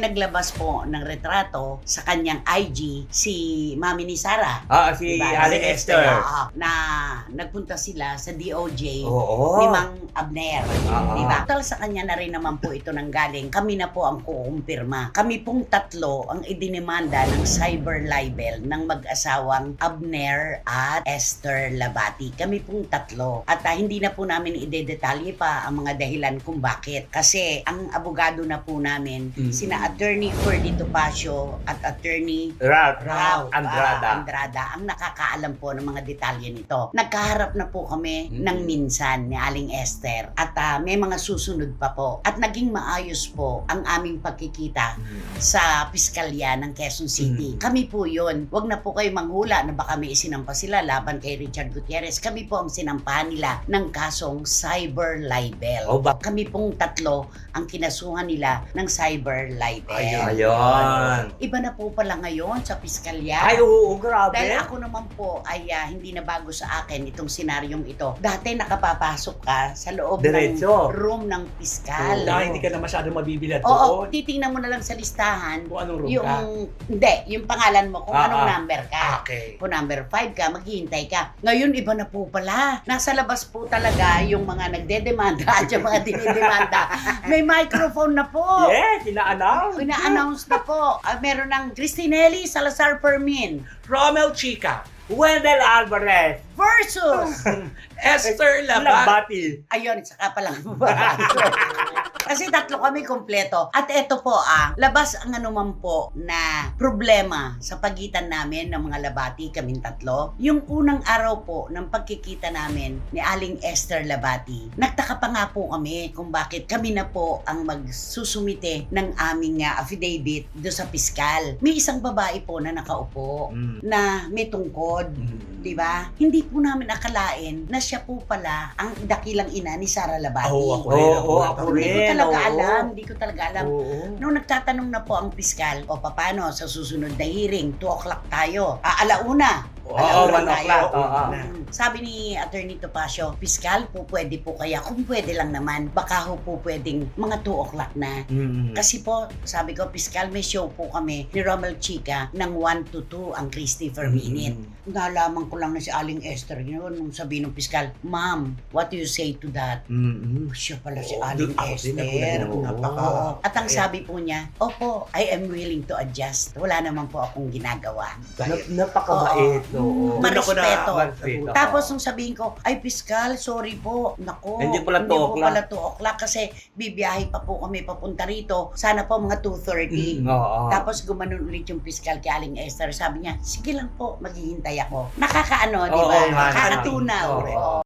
Naglabas po ng retrato sa kanyang IG si Mami ni Sara. Ah, si Diba? Ali Si Esther. Na nagpunta sila sa DOJ Oo. ni Mang Abner. Oo. Diba? Total sa kanya na rin naman po ito nang galing. Kami na po ang kukumpirma. Kami pong tatlo ang idinimanda ng cyber libel ng mag-asawang Abner at Esther Labati. Kami pong tatlo. At ah, hindi na po namin idedetalye pa ang mga dahilan kung bakit. Kasi ang abogado na po namin, Mm. sina Attorney Ferdy Topacio at Attorney Ralph. Ralph Andrada. ah, Andrada ang nakakaalam po ng mga detalye nito. Nagkaharap na po kami Mm. ng minsan ni Aling Esther at ah, may mga susunod pa po. At naging maayos po ang aming pagkikita sa piskalya ng Quezon City. Mm. Kami po yun. Huwag na po kayo manghula na baka may isinampa sila laban kay Richard Gutierrez. Kami po ang sinampahan nila ng kasong cyber libel. Oh, ba? Kami pong tatlo ang kinasuhan nila ng cyber libel. Ayun. Iba na po pala ngayon sa piskalya. Ay, oo, grabe. Dahil ako naman po ay ah, hindi na bago sa akin itong senaryong ito. Dati nakapapasok ka sa loob Diretso. ng room ng piskal. Dahil hindi ka na masyado mabibilad Oo, doon. titingnan mo na lang sa listahan Kung anong room yung ka. hindi, yung pangalan mo kung Ah, anong ah. number ka. Okay. Kung number 5 ka, maghihintay ka. Ngayon, iba na po pala. Nasa labas po talaga yung mga nagdedemanda at yung mga dinidemanda. May microphone na po. Yes, ina-announce. Ina-announce na po. Ah, meron ng Cristinelli Salazar Fermin Romel Chica. Wendell Alvarez. versus Esther Labat. Labati. Ayun, saka pa lang Kasi tatlo kami kompleto. At eto po ah, labas ang anuman po na problema sa pagitan namin ng mga labati, kaming tatlo. Yung unang araw po ng pagkikita namin ni Aling Esther Labati, nagtaka pa nga po kami kung bakit kami na po ang magsusumite ng aming ah, affidavit do sa piskal. May isang babae po na nakaupo Mm. na may tungkod. Mm. Di ba? Hindi po namin akalain na siya po pala ang dakilang ina ni Sara Labati. Oo, ako Oo, rin. oo, ako Hindi ko rin. Talaga oo. alam, hindi ko talaga alam. Oo. Nung nagtatanong na po ang piskal, o paano sa susunod na hearing, 2 o'clock tayo. Ah, alauna. Oo, one o'clock. Oo. Sabi ni Attorney Topacio, piskal po pwede po kaya, kung pwede lang naman, baka ho po pwedeng mga 2 o'clock na. Mm. Kasi po, sabi ko, piskal, may show po kami ni Romel Chica ng 1 to 2 ang Christy per minute. Nalaman ko lang na si Aling Esther yun nung sabi ng piskal, Ma'am, what do you say to that? Mm. Oh, siya pala si Oo, Aling din Esther. ako. Napaka. At ang sabi po niya, Opo, I am willing to adjust. Wala naman po akong ginagawa. Na- napakabait. Oo. Na- Marespeto. Marespeto. Tapos nung sabihin ko, ay piskal, sorry po. Nako, Hindi pala 2 po o'clock. pala 2 o'clock kasi bibiyahe pa po kami papunta rito. Sana po mga 2.30. Mm. Oo. Tapos gumanon ulit yung piskal kay Aling Esther. Sabi niya, sige lang po, maghihintay ako. Nakakaano, di Oo ba? nga, Nakakatunaw. Oo.